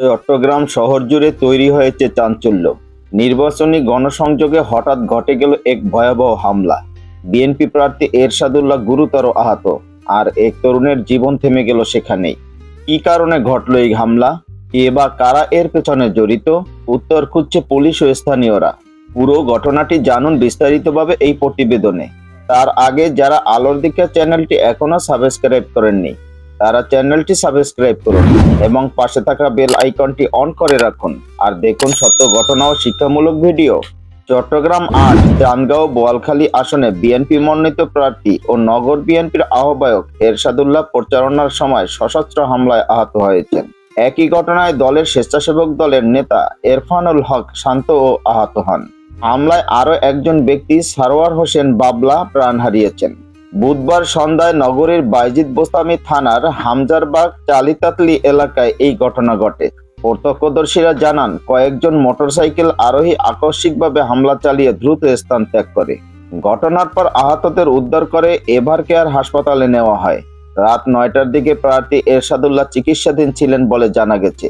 চট্টগ্রাম শহর জুড়ে তৈরি হয়েছে চাঞ্চল্য। নির্বাচনী গণসংযোগে হঠাৎ ঘটে গেল এক ভয়াবহ হামলা। বিএনপি প্রার্থী এরশাদুল্লাহ গুরুতর আহত, আর এক তরুণের জীবন থেমে গেল সেখানেই। কি কারণে ঘটল এই হামলা? কে বা কারা এর পেছনে জড়িত? উত্তর খুঁজছে পুলিশ ও স্থানীয়রা। পুরো ঘটনাটি জানুন বিস্তারিতভাবে এই প্রতিবেদনে। তার আগে যারা আলোর দিকে চ্যানেলটি এখনও সাবস্ক্রাইব করেননি, তারা চ্যানেলটি সাবস্ক্রাইব করুন এবং পাশে থাকা বেল আইকনটি অন করে রাখুন। আর দেখুন সত্য ঘটনা ও শিক্ষামূলক ভিডিও। চট্টগ্রাম আট চান্দগাঁও বোয়ালখালী আসনে বিএনপি মনোনীত প্রার্থী ও নগর বিএনপির আহ্বায়ক এরশাদুল্লাহ প্রচারণার সময় সশস্ত্র হামলায় আহত হয়েছেন। একই ঘটনায় দলের স্বেচ্ছাসেবক দলের নেতা এরফানুল হক শান্ত ও আহত হন। হামলায় আরও একজন ব্যক্তি সারোয়ার হোসেন বাবলা প্রাণ হারিয়েছেন। বুধবার সন্ধ্যায় নগরীর বাইজিদ বোস্তামি থানার হামজারবাগ চালিতাতলি এলাকায় এই ঘটনা ঘটে। প্রত্যক্ষদর্শীরা জানান, কয়েকজন মোটরসাইকেল আরোহী আকস্মিকভাবে হামলা চালিয়ে দ্রুত স্থান ত্যাগ করে। ঘটনার পর আহতদের উদ্ধার করে এভার কেয়ার হাসপাতালে নেওয়া হয়। রাত নয়টার দিকে প্রার্থী এরশাদুল্লাহ চিকিৎসাধীন ছিলেন বলে জানা গেছে।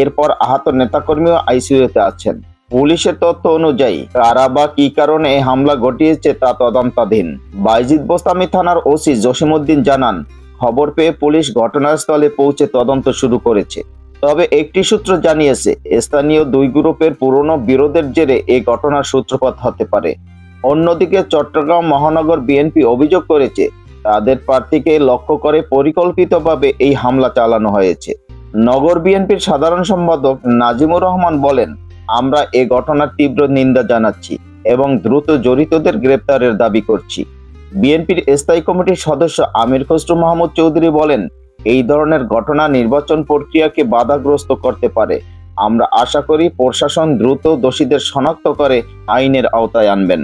এরপর আহত নেতাকর্মীও আইসিইউতে আছেন। পুলিশের তথ্য অনুযায়ী, কারা বা কি কারণে এই হামলা ঘটিয়েছে তা তদন্তাধীন। বাইজিদ বোস্তামি থানার ওসি জসিমউদ্দিন জানান, খবর পেয়ে পুলিশ ঘটনাস্থলে পৌঁছে তদন্ত শুরু করেছে। তবে একটি সূত্র জানিয়েছে, স্থানীয় দুই গ্রুপের পুরনো বিরোধের জেরে এই ঘটনার সূত্রপাত হতে পারে। অন্যদিকে চট্টগ্রাম মহানগর বিএনপি অভিযোগ করেছে, তাদের প্রার্থীকে লক্ষ্য করে পরিকল্পিতভাবে এই হামলা চালানো হয়েছে। নগর বিএনপির সাধারণ সম্পাদক নাজিমুর রহমান বলেন, আমরা এ ঘটনার তীব্র নিন্দা জানাচ্ছি এবং দ্রুত জড়িতদের গ্রেপ্তারের দাবি করছি। বিএনপির স্থায়ী কমিটির সদস্য আমির খসরু মাহমুদ চৌধুরী বলেন এই ধরনের ঘটনা নির্বাচন প্রক্রিয়াকে বাধাগ্রস্ত করতে পারে। আমরা আশা করি প্রশাসন দ্রুত দোষীদের শনাক্ত করে আইনের আওতায় আনবেন।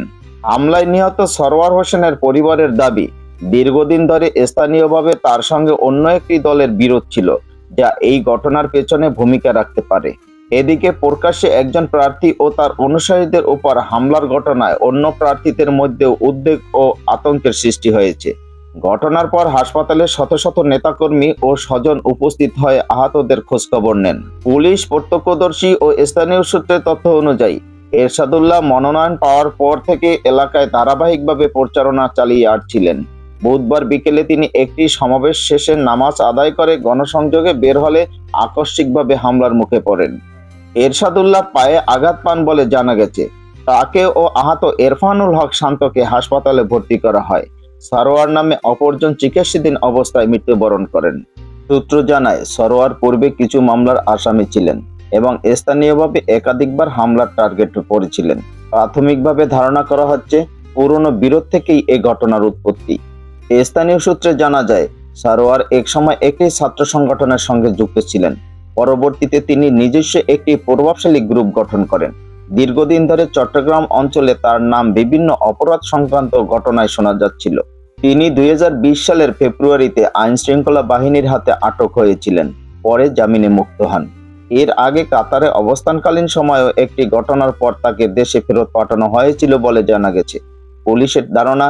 হামলায় নিহত সরওয়ার হোসেনের পরিবারের দাবি, দীর্ঘদিন ধরে স্থানীয়ভাবে তার সঙ্গে অন্য একটি দলের বিরোধ ছিল, যা এই ঘটনার পেছনে ভূমিকা রাখতে পারে। এদিকে প্রকাশ্যে একজন প্রার্থী ও তার অনুসারীদের উপর হামলার ঘটনায় অন্য প্রার্থীদের মধ্যে উদ্বেগ ও আতঙ্কের সৃষ্টি হয়েছে। ঘটনার পর হাসপাতালে শত শত নেতাকর্মী ও স্বজন উপস্থিত হয়ে, আহতদের খোঁজখবর নেন। পুলিশ প্রত্যক্ষদর্শী ও স্থানীয় সূত্রের তথ্য অনুযায়ী, এরশাদুল্লাহ মনোনয়ন পাওয়ার পর থেকে এলাকায় ধারাবাহিকভাবে প্রচারণা চালিয়ে আসছিলেন। বুধবার বিকেলে তিনি একটি সমাবেশ শেষে নামাজ আদায় করে গণসংযোগে বের হলে আকস্মিকভাবে হামলার মুখে পড়েন। এরশাদুল্লাহ পায়ে আঘাত পান বলে জানা গেছে। তাকে ও আহত এরফানুল হক শান্তকে হাসপাতালে ভর্তি করা হয়। সারোয়ার নামে অপরজন চিকিৎসাধীন অবস্থায় মৃত্যুবরণ করেন। সূত্র জানায়, সরোয়ার পূর্বে কিছু মামলার আসামি ছিলেন এবং স্থানীয়ভাবে একাধিকবার হামলার টার্গেট পড়েছিলেন প্রাথমিকভাবে ধারণা করা হচ্ছে, পুরনো বিরোধ থেকেই এ ঘটনার উৎপত্তি। স্থানীয় সূত্রে জানা যায়, সারোয়ার এক সময় একটি ছাত্র সংগঠনের সঙ্গে যুক্ত ছিলেন। পরবর্তীতে তিনি নিজস্ব একটি প্রভাবশালী গ্রুপ গঠন করেন। দীর্ঘদিন ধরে চট্টগ্রাম অঞ্চলে তার নাম বিভিন্ন অপরাধ সংক্রান্ত ঘটনায় শোনা যাচ্ছিল। তিনি দুই হাজার বিশ সালের ফেব্রুয়ারিতে আইন শৃঙ্খলা বাহিনীর হাতে আটক হয়েছিলেন, পরে জামিনে মুক্ত হন। এর আগে কাতারে অবস্থানকালীন সময়েও একটি ঘটনার পর তাকে দেশে ফেরত পাঠানো হয়েছিল বলে জানা গেছে। পুলিশের ধারণা,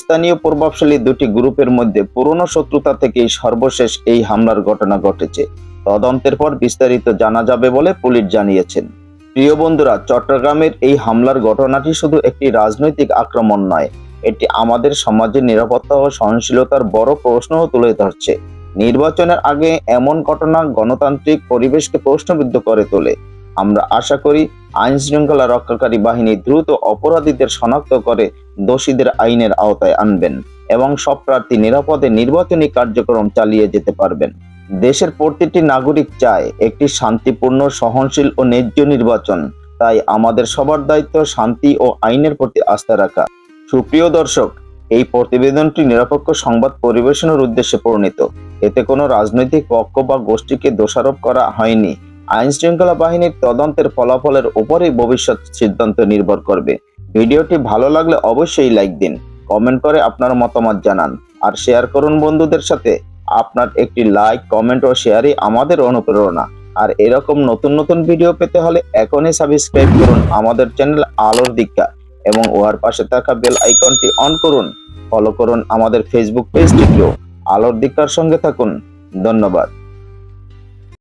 স্থানীয় প্রভাবশালী দুটি গ্রুপের মধ্যে পুরনো শত্রুতা থেকেই সর্বশেষ এই হামলার ঘটনা ঘটেছে। তদন্তের পর বিস্তারিত জানা যাবে বলে পুলিশ জানিয়েছেন। প্রিয় বন্ধুরা, চট্টগ্রামের এই হামলার ঘটনাটি শুধু একটি রাজনৈতিক আক্রমণ নয়, এটি আমাদের সমাজের নিরাপত্তা ও সহনশীলতার বড় প্রশ্নও তুলে ধরছে। নির্বাচনের আগে এমন ঘটনা গণতান্ত্রিক পরিবেশকে প্রশ্নবিদ্ধ করে তোলে। আমরা আশা করি আইন শৃঙ্খলা রক্ষাকারী বাহিনী দ্রুত অপরাধীদের শনাক্ত করে দোষীদের আইনের আওতায় আনবেন এবং সব প্রার্থী নিরাপদে নির্বাচনী কার্যক্রম চালিয়ে যেতে পারবেন। দেশের প্রতিটি নাগরিক চায় একটি শান্তিপূর্ণ, সহনশীল ও ন্যায্য নির্বাচন। তাই আমাদের সবার দায়িত্ব শান্তি ও আইনের প্রতি আস্থা রাখা। সুপ্রিয় দর্শক, এই প্রতিবেদনটি নিরপেক্ষ সংবাদ পরিবেশনের উদ্দেশ্যে প্রণীত। এতে কোনো রাজনৈতিক পক্ষ বা গোষ্ঠীকে দোষারোপ করা হয়নি। আইন শৃঙ্খলা বাহিনীর তদন্তের ফলাফলের উপরেই ভবিষ্যৎ সিদ্ধান্ত নির্ভর করবে। ভিডিওটি ভালো লাগলে অবশ্যই লাইক দিন, কমেন্ট করে আপনার মতামত জানান, আর শেয়ার করুন বন্ধুদের সাথে। আপনার একটি লাইক কমেন্ট ও শেয়ারই আমাদের অনুপ্রেরণা। আর এরকম নতুন নতুন ভিডিও পেতে হলে এখনই সাবস্ক্রাইব করুন আমাদের চ্যানেল আলোর দীক্ষা এবং ওয়ার পাশে থাকা বেল আইকনটি অন করুন। ফলো করুন আমাদের ফেসবুক পেজটিকেও আলোর দীক্ষার সঙ্গে থাকুন। ধন্যবাদ।